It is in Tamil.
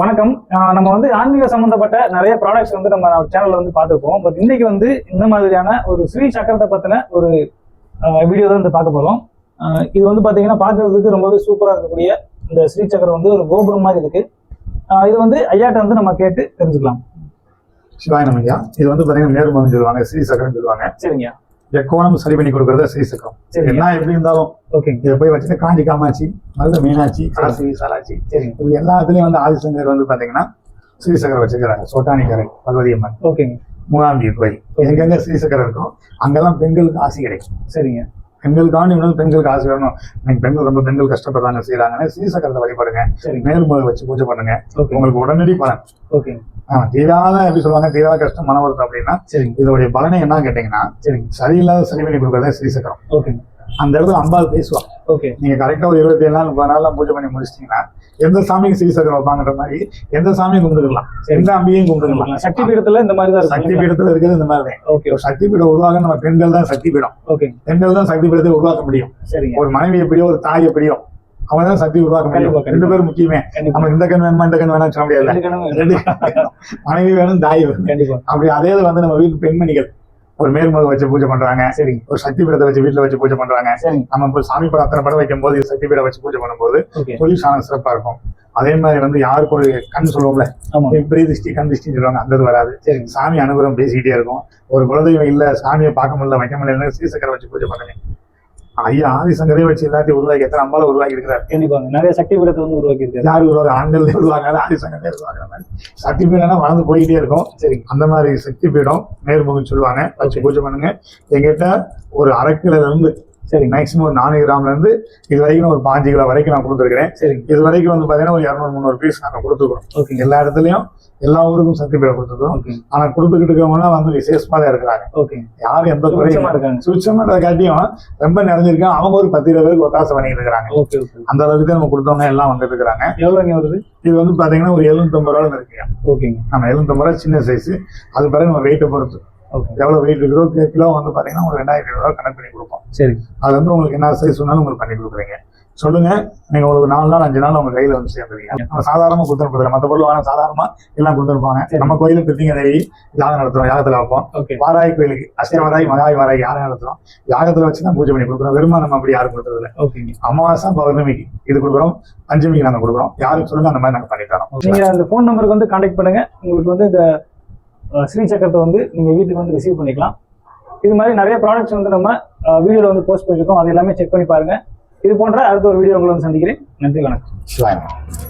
வணக்கம். நம்ம வந்து ஆன்மீக சம்பந்தப்பட்ட நிறைய ப்ராடக்ட்ஸ் வந்து நம்ம சேனல்ல வந்து பார்த்துருப்போம் பட் இன்னைக்கு வந்து இந்த மாதிரியான ஒரு ஸ்ரீ சக்கரத்தை பத்தின ஒரு வீடியோ தான் வந்து பார்க்க போறோம். இது வந்து பாத்தீங்கன்னா பார்க்கறதுக்கு ரொம்பவே சூப்பரா இருக்கக்கூடிய இந்த ஸ்ரீ சக்கரம் வந்து ஒரு கோபுரம் மாதிரி இருக்கு. இது வந்து ஐயாட்ட வந்து நம்ம கேட்டு தெரிஞ்சுக்கலாம். சிவாய நமய்யா இது வந்து பாத்தீங்கன்னா நேர்மம் சொல்லுவாங்க ஸ்ரீ சக்கரம் சொல்லுவாங்க. சரிங்க. எக்கோணம் சரி பண்ணி கொடுக்கறது சரிங்க. என்ன எப்படி இருந்தாலும் இதை போய் வச்சுட்டு காஞ்சி காமாட்சி மருத மீனாட்சி காசி சரிங்க இப்படி எல்லாத்துலயும் வந்து ஆதிசங்கர் வந்து பாத்தீங்கன்னா ஸ்ரீ சக்கரம் வச்சிருக்கிறாங்க சோட்டானிக்கரை பகவதி அம்மன். ஓகேங்க. மூணாம்பி கோயில் எங்கெங்க ஸ்ரீ சக்கரம் இருக்கோ அங்கெல்லாம் பெண்களுக்கு ஆசி கிடைக்கும். சரிங்க. பெண்களுக்காண்டி இன்னும் பெண்களுக்கு ஆசை வேணும் இன்னைக்கு பெண்கள் ரொம்ப பெண்கள் கஷ்டப்படுறாங்க செய்யறாங்கன்னா ஸ்ரீ சக்கரத்தை வழிபடுங்க மேல்முறை வச்சு பூஜை பண்ணுங்க. உங்களுக்கு உடனடி பலன். ஓகேங்க. ஆமா, தீராத எப்படி சொல்லுவாங்க தீராத கஷ்டம் மன வருத்தம் அப்படின்னா சரிங்க. இதோடைய பலனை என்ன கேட்டீங்கன்னா சரிங்க. சரியில்லாத சரி பண்ணி கொடுக்கறதே ஸ்ரீ சக்கரம் ஓகேங்க அந்த இடத்துல அம்பாள் பேசுவாங்க. ஓகே. நீங்க கரெக்டா ஒரு இருபத்தி ஏழு நாள் முப்பது நாள்லாம் பூஜை பண்ணி முடிச்சிட்டீங்கன்னா எந்த சாமிக்கு ஸ்ரீ சக்கரம் வைப்பாங்கன்ற மாதிரி எந்த சாமியும் கும்பிட்டுக்கலாம். எந்த அம்பியையும் கும்பிட்டுக்கலாம். சக்தி பீடத்துல இந்த மாதிரி தான் சக்தி பீடத்துல இருக்கிறது இந்த மாதிரி தான். ஓகே. ஒரு சக்தி பீடம் உருவாக நம்ம பெண்கள் தான் சக்தி பீடம். ஓகேங்க பெண்கள் தான் சக்தி பீடத்தை உருவாக்க முடியும். சரிங்க. ஒரு மனைவி எப்படியோ ஒரு தாய் எப்படியோ அவன் தான் சக்தி உருவாக்க முடியும். ரெண்டு பேரும் முக்கியமே. கண்டிப்பா. நம்ம இந்த கண் வேணுமா இந்த கண் வேணாம் சொல்ல முடியாது ரெண்டு மனைவி வேணும் தாய் வேணும். அப்படி அதே வந்து நம்ம வீட்டு பெண்மணிகள் ஒரு மேல்முறை வச்சு பூஜை பண்றாங்க. சரிங்க ஒரு சக்தி பீடத்தை வச்சு வீட்டுல வச்சு பூஜை பண்றாங்க. நம்ம இப்போ சாமி படம் அத்தனை படம் வைக்கும் போது சக்தி பீடம் வச்சு பூஜை பண்ணும்போது தொழில் சாணம் சிறப்பா இருக்கும். அதே மாதிரி வந்து யாருக்கு ஒரு கண் சொல்லுவோம்ல? திருஷ்டி கண் திருஷ்டின்னு சொல்லுவாங்க. அந்த இது வராது. சாமி அனுகிரகம் பேசிக்கிட்டே இருக்கும். ஒரு குலதெய்வம் இல்ல சாமியை பார்க்க முடியல வைக்க முடியல ஸ்ரீசக்கரை வச்சு பூஜை பண்ணுங்க. ஐயா ஆதிசங்கரே வச்சு எல்லாத்தையும் உருவாக்கி எத்தனை அம்பால உருவாக்கி இருக்கிறார்? கண்டிப்பாங்க நிறைய சக்தி பீடத்தை வந்து உருவாக்கி இருக்காரு. யார் உருவாங்க ஆண்கள் உருவாங்க ஆதிசங்கரே உருவாங்க சக்தி பீடம்னா வளர்ந்து போய்கிட்டே இருக்கும். சரிங்க அந்த மாதிரி சக்தி பீடம் நேர்முகம் சொல்லுவாங்க. வச்சு பூஜை பண்ணுங்க. எங்கிட்ட ஒரு அரை கிலோல இருந்து சரிங்க. மேக்ஸிமம் ஒரு நானூறு கிராம்ல இருந்து இது வரைக்கும் ஒரு பாஞ்சு கிலோ வரைக்கும் நான் கொடுத்துருக்கிறேன். சரிங்க. இது வரைக்கும் வந்து பாத்தீங்கன்னா ஒரு இரநூறு முந்நூறு பீஸ் நாங்க கொடுத்துருக்கோம் ஓகேங்க எல்லா இடத்துலயும் எல்லா ஊருக்கும் சக்தி பீடம் கொடுத்துருக்கோம் ஓகேங்க ஆனா கொடுத்துக்கிட்டு இருக்கவங்க வந்து விசேஷமா தான் இருக்கிறாங்க. ஓகேங்க யாரும் எந்த குறையும் இருக்காங்க. சுச்சமா காட்டியும் ரொம்ப நிறைஞ்சிருக்காங்க அவங்க ஒரு பத்து இருபது பேருக்கு ஒத்தாசை பண்ணிட்டு இருக்கிறாங்க. Okay okay. அந்த அளவுக்கு தான் நம்ம கொடுத்தவங்க எல்லாம் வந்துட்டு இருக்கிறாங்க. எவ்வளோங்க வருது? இது வந்து பாத்தீங்கன்னா ஒரு எழுநூத்தம்பது ரூபாய் இருக்குங்க ஓகேங்க. நம்ம எழுநூத்தம்பது ரூபாய் சின்ன சைஸ் அது பிறகு நம்ம வெயிட்டை பொறுத்து. ஓகே. எவ்வளவு வெயிட் இருக்கிறோ கி- கிலோ வந்து பாத்தீங்கன்னா ஒரு ரெண்டாயிரத்தி ஐநூறு ரூபாய் கணக்கு பண்ணி கொடுப்போம். சரிங்க அது வந்து உங்களுக்கு என்ன சைஸ் சொன்னாலும் உங்களுக்கு பண்ணி கொடுக்குறீங்க. சொல்லுங்க. நீங்க உங்களுக்கு நாலு நாள் அஞ்சு நாள் உங்க கையில வந்து சேர்ந்துருவீங்க. நம்ம சாதாரணமா கொடுத்துருப்பதில்ல மற்ற பொருள் வாங்க சாதாரணமா எல்லாம் கொடுத்துருப்பாங்க சரி. நம்ம கோயிலுக்கு பிரித்திங்க தேவி யாகம் நடத்துறோம். யாகத்துல வைப்போம். வாராய் கோயிலுக்கு அஷ்டவாராய் மகாய் வாராய் யாகம் நடத்துறோம். யாகத்துல வச்சு தான் பூஜை பண்ணி கொடுக்குறோம். வெறுமா நம்ம அப்படி யாரும் கொடுக்கறது இல்ல. ஓகேங்க. அமாவாசை பௌர்ணமிக்கு இது கொடுக்குறோம். பஞ்சமிக்கு நாங்க கொடுக்குறோம். யாருக்கு சொல்லுங்க அந்த மாதிரி நாங்க பண்ணி தரோம். நீங்க அந்த ஃபோன் நம்பருக்கு வந்து காண்டாக்ட் பண்ணுங்க. உங்களுக்கு வந்து இந்த ஸ்ரீ சக்கரத்தை வந்து நீங்க வீட்டுக்கு வந்து ரிசீவ் பண்ணிக்கலாம். இது மாதிரி நிறைய ப்ராடக்ட்ஸ் வந்து நம்ம வீடியோல வந்து போஸ்ட் பண்ணிருக்கோம். அது எல்லாமே செக் பண்ணி பாருங்க. இது போன்ற அடுத்த ஒரு வீடியோ உங்களை வந்து சந்திக்கிறேன். நன்றி வணக்கம்.